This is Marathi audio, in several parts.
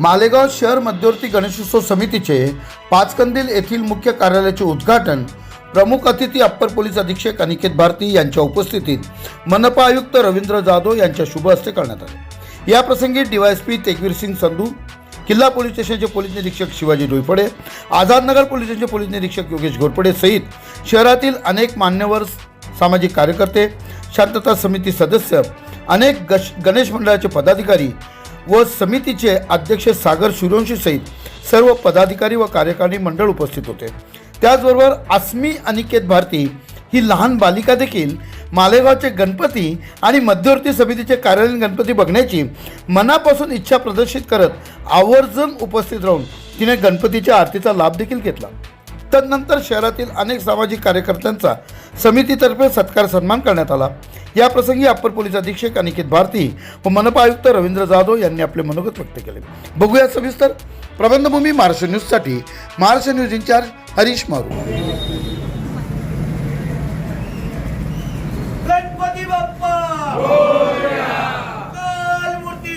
मालेगाव शहर मध्यवर्ती गणेशोत्सव समितीचे पाचकंदील येथील मुख्य कार्यालयाचे उद्घाटन प्रमुख अतिथी अप्पर पोलीस अधीक्षक अनिकेत भारती यांच्या उपस्थितीत मनपा आयुक्त रवींद्र जाधव यांच्या शुभ हस्ते करण्यात आले. या प्रसंगी डीवायएसपी तेगवीर सिंग संधू किल्ला पोलीस स्टेशनचे पोलीस निरीक्षक शिवाजी डोईफडे आझादनगर पोलीस स्टेशनचे पोलीस निरीक्षक योगेश घोरपडे सहित शहरातील अनेक मान्यवर सामाजिक कार्यकर्ते शांतता समिती सदस्य अनेक गश गणेश मंडळाचे पदाधिकारी व समितीचे अध्यक्ष सागर सूर्यवंशी सहित सर्व पदाधिकारी व कार्यकारिणी मंडळ उपस्थित होते. त्याचबरोबर आस्मी अनिकेत भारती ही लहान बालिका देखील मालेगावचे गणपती आणि मध्यवर्ती समितीचे कार्यालयीन गणपती बघण्याची मनापासून इच्छा प्रदर्शित करत आवर्जून उपस्थित राहून तिने गणपतीच्या आरतीचा लाभ देखील घेतला. तदनंतर शहरातील अनेक सामाजिक कार्यकर्त्यांचा समितीतर्फे सत्कार सन्मान करण्यात आला. या प्रसंगी अप्पर पोलीस अधीक्षक अनिकेत भारती व मनपा आयुक्त रवींद्र जाधव यांनी आपले मनोगत व्यक्त केले. बघूया सविस्तर. प्रबंधभूमी महाराष्ट्र न्यूजसाठी महाराष्ट्र न्यूज इन्चार्ज हरीश मारू गणपती बाप्पा काल मूर्ती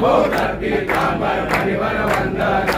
ಬೋರ್ಡ್ ಹಾಕಿ ಕಾಂಬರ್ ಪರಿವರ ಬಂದಾಗ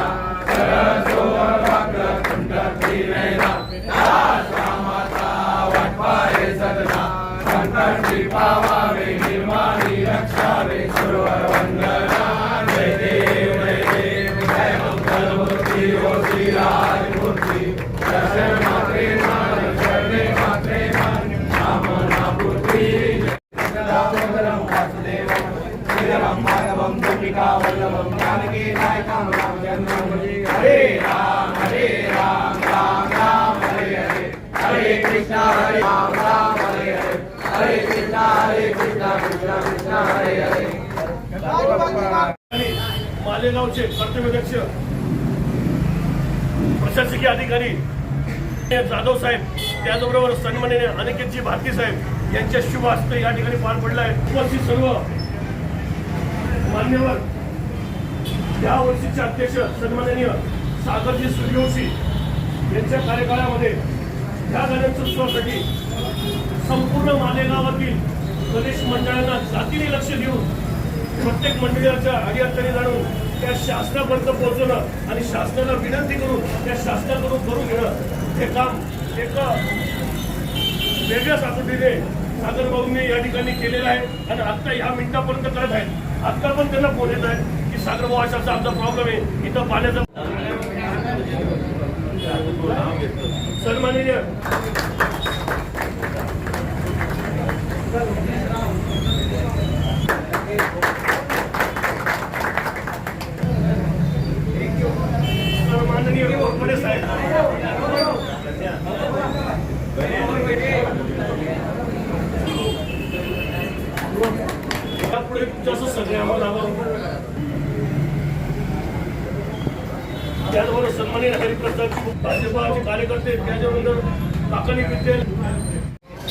मालेगावचे कर्तव्यदक्ष प्रशासकीय अधिकारी जाधव साहेब त्याचबरोबर सन्माननीय अनिकेतजी भारती साहेब यांच्या शुभ हस्ते या ठिकाणी पार पडला आहे उपस्थित सर्व मान्यवर या वर्षीचे अध्यक्ष सन्माननीय सागरजी सूर्यवंशी यांच्या कार्यकाळामध्ये या गणेशोत्सवासाठी संपूर्ण मालेगावातील गणेश मंडळांना जातीने लक्ष देऊन प्रत्येक मंडळाच्या अडीअडचणी जाणून त्या शासनापर्यंत पोहोचवणं आणि शासनाला विनंती करून त्या शासनाकडून करून घेणं हे काम एक वेगळ्याच आकृतीने सागर या ठिकाणी केलेलं आहे. आणि आत्ता ह्या मिनिटापर्यंत करत आहेत आत्ता पण त्यांना फोन येत आहे की सागर भाऊ अशाचा आमचा प्रॉब्लेम आहे. इथं पाण्याचा सन्माननीय माननीय घोरपडे साहेब यापुढे जसं सगळे आम्हाला आम्हाला त्याचबरोबर सन्माननीय हरिप्रसाद भाजपाचे कार्यकर्ते त्याच्यानंतर काकणी विद्यालय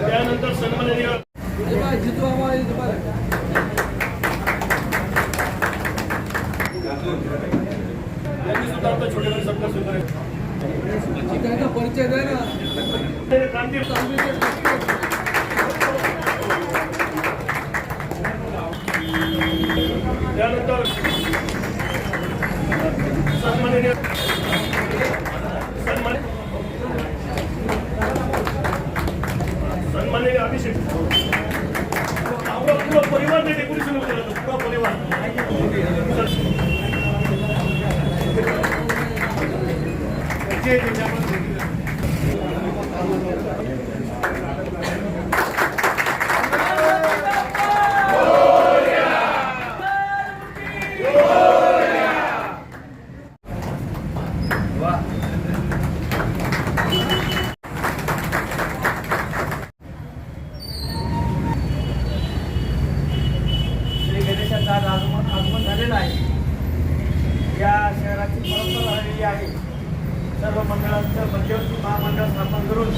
त्यानंतर सन्माननीय यांनी सुद्धा आपला छोटे सत्कार स्वीकारले त्यांचा परिचय द्या ना. क्रांती परिवार ते डेकोरेशन केलं होतं पूर्ण परिवार जे त्याच्यामध्ये श्री गणेशाचं आज आगमन आगमन झालेलं आहे या शहराची परंपरा झालेली आहे सर्व मंडळांचं मध्यवर्ती महामंडळ स्थापन करून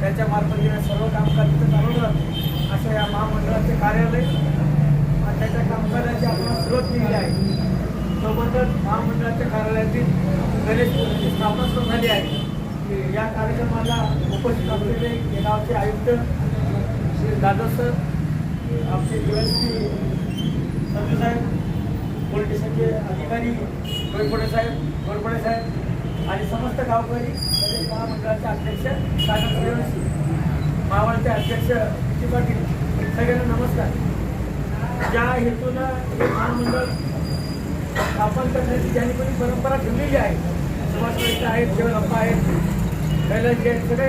त्याच्या मार्फत जे सर्व कामकाज तिथं चालवलं जातं असं या महामंडळाचे कार्यालय आणि त्याच्या कामकाजाची आपण सुरुवात केली आहे सोबतच महामंडळाच्या कार्यालयातील गणेश मूर्तीची स्थापना सुरू झाली आहे. या कार्यक्रमाला उपस्थित असलेले हे गावचे आयुक्त श्री दादा सर आमचे डीएसपी संजू साहेब पोलीस स्टेशनचे अधिकारी गोयपडे साहेब गोयपडे साहेब आणि समस्त गावकरी गणेश महामंडळाचे अध्यक्ष सागर सूर्यवंशी मावळचे अध्यक्ष विजय पाटील सगळ्यांना नमस्कार. ज्या हेतूनं हे महामंडळ स्थापन करण्याची ज्यांनी कोणी परंपरा ठेवलेली आहे. सुभाष आहेत शिवरप्पा आहेत कैलासजी आहेत सगळे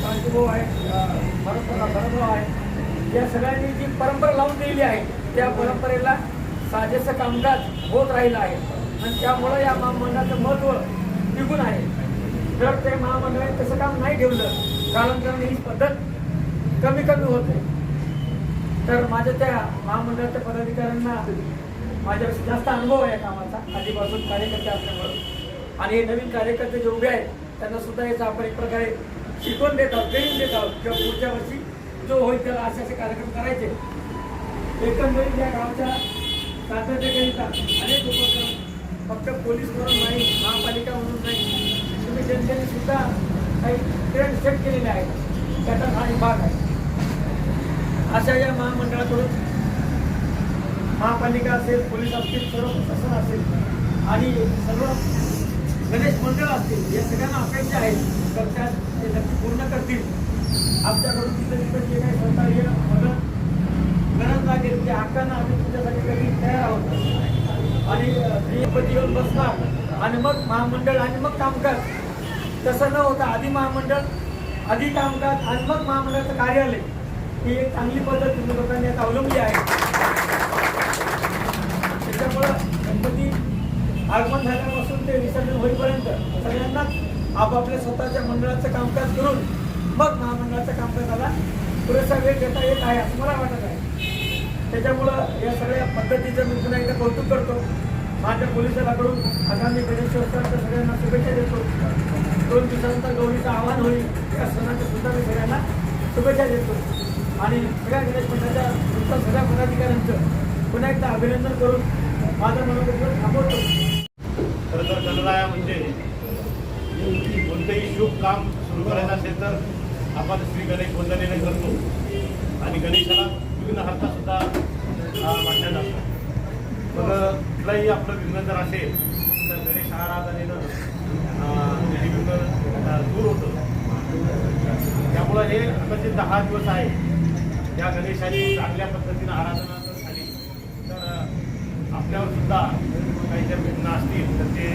शांतीभाऊ आहेत भरतभाऊ भरतभाऊ आहेत. या सगळ्यांनी जी परंपरा लावून दिलेली आहे त्या परंपरेला साजेसं कामकाज होत राहिलं आहे. आणि त्यामुळं या महामंडळाचं महत्त्व टिकून आहे. जर ते महामंडळाने तसं काम नाही ठेवलं कालांतराने ही पद्धत कमी कमी होते तर माझ्या त्या महामंडळाच्या पदाधिकाऱ्यांना माझ्यापेक्षा जास्त अनुभव आहे या कामाचा. आधीपासून कार्यकर्ते असल्यामुळं. आणि हे नवीन कार्यकर्ते जे उभे आहेत त्यांना सुद्धा याचा आपण एक प्रकारे शिकवण देत आहोत ट्रेनिंग देत आहोत. किंवा पुढच्या वर्षी जो होईल त्याला असे असे कार्यक्रम करायचे. एकंदरीत या गावच्या सातत्यकरिता अनेक उपक्रम फक्त पोलीस म्हणून नाही महापालिका म्हणून नाही तुम्ही जनतेने सुद्धा काही ट्रेंड सेट केलेले आहेत. त्याचा हा एक भाग आहे. अशा या महामंडळाकडून महापालिका असेल पोलीस असतील सर्व प्रशासन असेल आणि सर्व गणेश मंडळ असतील या सगळ्यांना अपेक्षा आहेत तर त्या ते नक्की पूर्ण करतील. आमच्याकडून तिथं तिथं जे काही सहकार्य मदत गरज लागेल त्या हक्कांना आम्ही तुमच्यासाठी कधी तयार आहोत आणि गणपती येऊन बसणार आणि मग महामंडळ आणि मग कामकाज तसं न होता आधी महामंडळ आधी कामकाज आणि मग महामंडळाचं कार्यालय. ही एक चांगली पद्धत तुम्ही लोकांनी आता अवलंबली आहे. त्यामुळं गणपती आगमन झाल्यापासून ते विसर्जन होईपर्यंत सगळ्यांनाच आपापल्या स्वतःच्या मंडळाचं कामकाज करून मग महामंडळाच्या कामकाजाला पुरेसा वेळ देता येत आहे असं मला वाटत आहे. त्याच्यामुळं या सगळ्या पद्धतीचं मी पुन्हा एकदा कौतुक करतो. माझ्या पोलीस दलाकडून आगामी गणेशोत्सवाच्या सगळ्यांना शुभेच्छा देतो. दोन दिवसानंतर गौरीचं आव्हान होईल. या सणाच्या सुद्धा मी सगळ्यांना शुभेच्छा देतो. आणि सगळ्या गणेश मंडळाच्या सगळ्या पदाधिकाऱ्यांचं पुन्हा एकदा अभिनंदन करून माझं थांबवतो खरं तर गणराया म्हणजे कोणतंही शुभ काम सुरू करायचं असेल तर आपण श्री गणेश वंदनेने करतो आणि गणेशाला विघ्न हरता सुद्धा मांडला जातो मग कुठलाही आपलं विघ्न जर असेल तर गणेश आराधनेनं ते विघ्न दूर होतं त्यामुळं हे आता जे दहा दिवस आहे. त्या गणेशाने चांगल्या पद्धतीनं आराधना आपल्यावर सुद्धा काही जर विघ्न असतील तर ते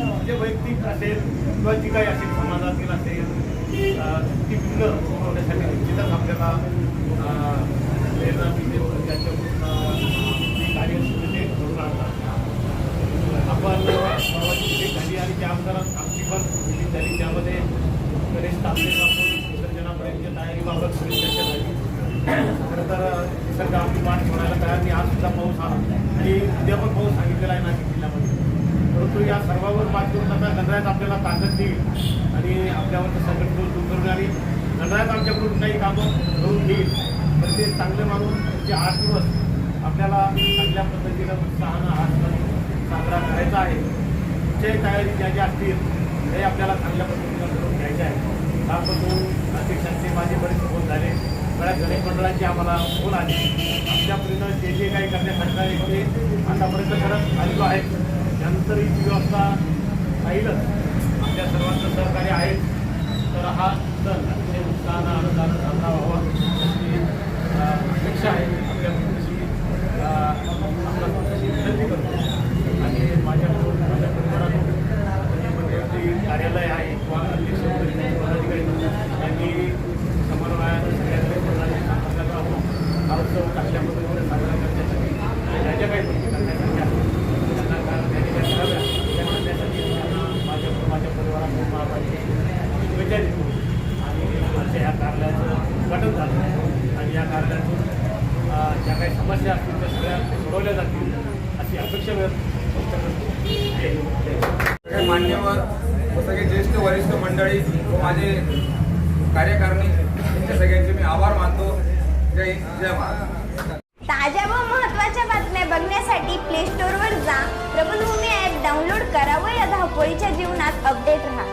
म्हणजे वैयक्तिक असेल किंवा जी काही असेल समाजातील असेल ती भिन्न होण्यासाठी निश्चितच आपल्याला प्रेरणा मिळते. त्याच्याकडून कार्य सुरू ते घडून आणतात. आपण सर्वांची झाली आणि त्या अंतरात आमची पण मिटिंग झाली. त्यामध्ये गणेश स्थापनेपासून विसर्जनापर्यंतच्या तयारीबाबत थोडी चर्चा झाली तर निसर्ग आपली वाट सोडायला तयार नाही. आज सुद्धा पाऊस आला. आणि उद्या पण पाऊस सांगितलेला आहे नाशिक जिल्ह्यामध्ये. परंतु या सर्वावर मात करून आता गणरायात आपल्याला ताकद देईल आणि आपल्यावरचं संकट दूर दूर करून आणि गणरायात आमच्याकडून काही कामं करून घेईल. तर ते चांगले मानून जे आठ दिवस आपल्याला चांगल्या पद्धतीनं उत्साहानं हा सण साजरा करायचा आहे कुठच्याही तयारी ज्या ज्या असतील ते आपल्याला चांगल्या पद्धतीनं करून घ्यायचे आहे. त्यापासून अध्यक्षांचे माझे बरेच फोन झाले. बऱ्याच गणेश मंडळांचे आम्हाला फोन आले आमच्यापर्यंत जे जे काही करण्यासारखं आहे ते आतापर्यंत करत आलेलो आहे. त्यानंतर ही व्यवस्था राहीलच. आमच्या सर्वांचं सहकार्य आहे. तर हा सण अतिशय उत्साहानं आनंदानं साजरा व्हावा अशी अपेक्षा आहे. आपल्या कुटुंबाशी आपल्या कुटुंबाशी विनंती करतो. आणि माझ्याकडून माझ्या परिवारातून कार्यालय आहे किंवा अध्यक्ष वगैरे पदाधिकारी यांनी समन्वयानं सगळ्यांकडे प्रणाली संपर्कात राहून हा उत्सव चांगल्या पद्धतीने साजरा करण्यासाठी आणि ज्या ज्या काही गोष्टी करण्यासारख्या आहेत, त्यांना का- त्यांनी त्या कराव्या त्या करण्यासाठी त्यांना माझ्या माझ्या परिवाराकडून माझी शुभेच्छा देतो आणि आमच्या ह्या कार्यालयाचं उद्घाटन झालं आणि या कार्यालयातून अं, ज्या काही समस्या असतील त्या सगळ्या सोडवल्या जातील अशी अपेक्षा व्यक्त व्यक्त करतो जय हिंद. जय हिंद. सगळे मान्यवर व सगळे ज्येष्ठ वरिष्ठ मंडळी व माझे कार्यकारिणी यांच्या सगळ्यांचे मी आभार मानतो. जय जय महाराष्ट्र ताज्या व महत्त्वाच्या बातम्या बघण्यासाठी प्ले स्टोअरवर जा. प्रबलभूमी ॲप डाउनलोड करा व या धावपळीच्या जीवनात अपडेट राहा.